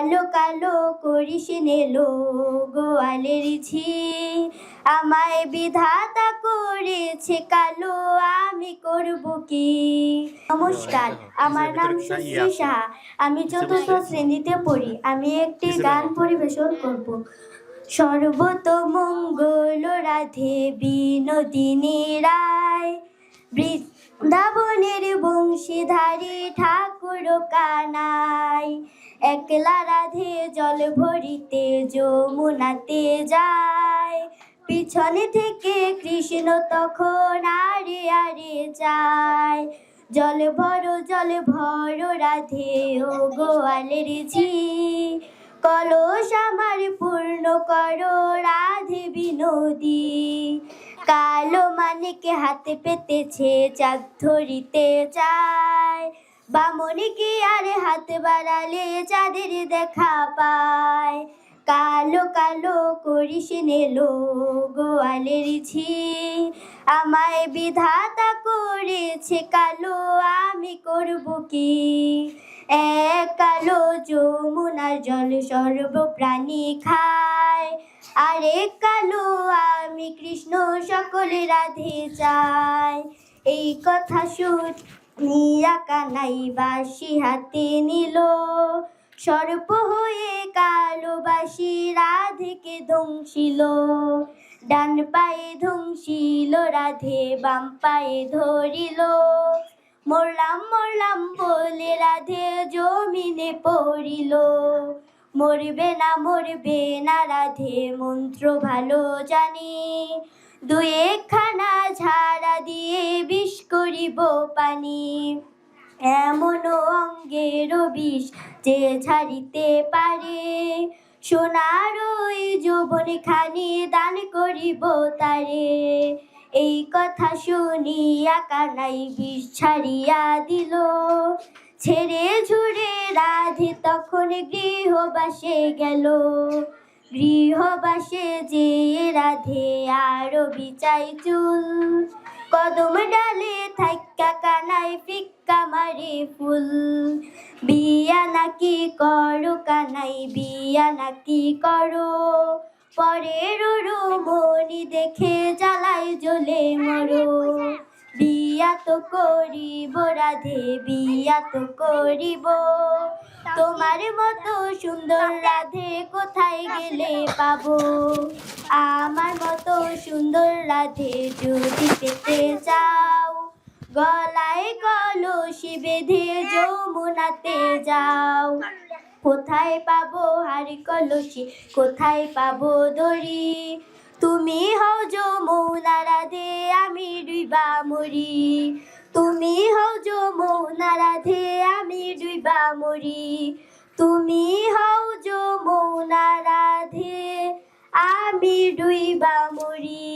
কালো কালো করিস নেলো গোয়ালের ঝি আমায় বিধাতা করেছে কালো আমি করব কি? নমস্কার আমার নাম সুশ্রী সাহা। আমি চতুর্থ শ্রেণীতে পড়ি। আমি একটি গান পরিবেশন করব। সর্বতমঙ্গল রাধে বিনোদিনী রায়। বৃন্দাবনের বংশীধারী ঠাকুর কানাই। একলা রাধে জল ভরিতে যমুনাতে যায়। পিছনে থেকে কৃষ্ণ তখন আরে আরে যায়। জল ভরো জল ভরো রাধে, ও গোয়ালের ঝি কলস আমার পূর্ণ করো রাধে বিনোদী। কালো মানিকে হাতে পেতেছে, চাঁদ ধরিতে চায়। বামনিকে আর হাত বাড়ালে চাঁদের দেখা পায়? কালো কালো করিস নেলো গোয়ালের ঝি আমায় বিধাতা করেছে কালো, আমি করব কি? এক কালো যমুনার জল সর্বপ্রাণী খায়। আরেক কালো, আমি কৃষ্ণ সকলে রাধে চাই। এই কথা শুনিয়া কানাই বাসি হাতে নিল। সর্প হয়ে কালো বাসি রাধেকে ধ্বংসিল ডান পায়ে ধ্বংসিল রাধে বাম পায়ে ধরিল। মরলাম মরলাম বলে রাধে জমিনে পড়িল। মরবে না মরবে না রাধে, মন্ত্র ভালো জানি। একখানা ঝাড়া দিয়ে বিষ করিব পানি। এমন অঙ্গের বিষ যে ছাড়িতে পারে। সোনার ওই যৌবন খানি দান করিব তারে। এই কথা শুনিয়া কানাই বিষ ছাড়িয়া দিল। ছেড়ে ঝুড়ে রাধে তখন গৃহবাসে গেল। গৃহবাসে যে রাধে আরও বিচাই চুল। কদম ডালে থাক্কা কানাই ফিক্কা মারে ফুল। বিয়া নাকি করো কানাই, বিয়া নাকি করো? পরের মনি দেখে জ্বালাই জ্বলে মরো। করিব, রাধে বিয়া তো করিব। তোমার মতো সুন্দর রাধে কোথায় গেলে পাবো? আমার মতো সুন্দর রাধে যদি পেতে চাও, গলায় কলসি বেঁধে যমুনাতে যাও। কোথায় পাবো হারি কলসি, কোথায় পাবো দড়ি? তুমি হও যমুনা রাধে আমি ডুইবা মরি তুমি হও যমুনা রাধে, আমি দুই মরি তুমি হও যমুনা রাধে, আমি দুই মরি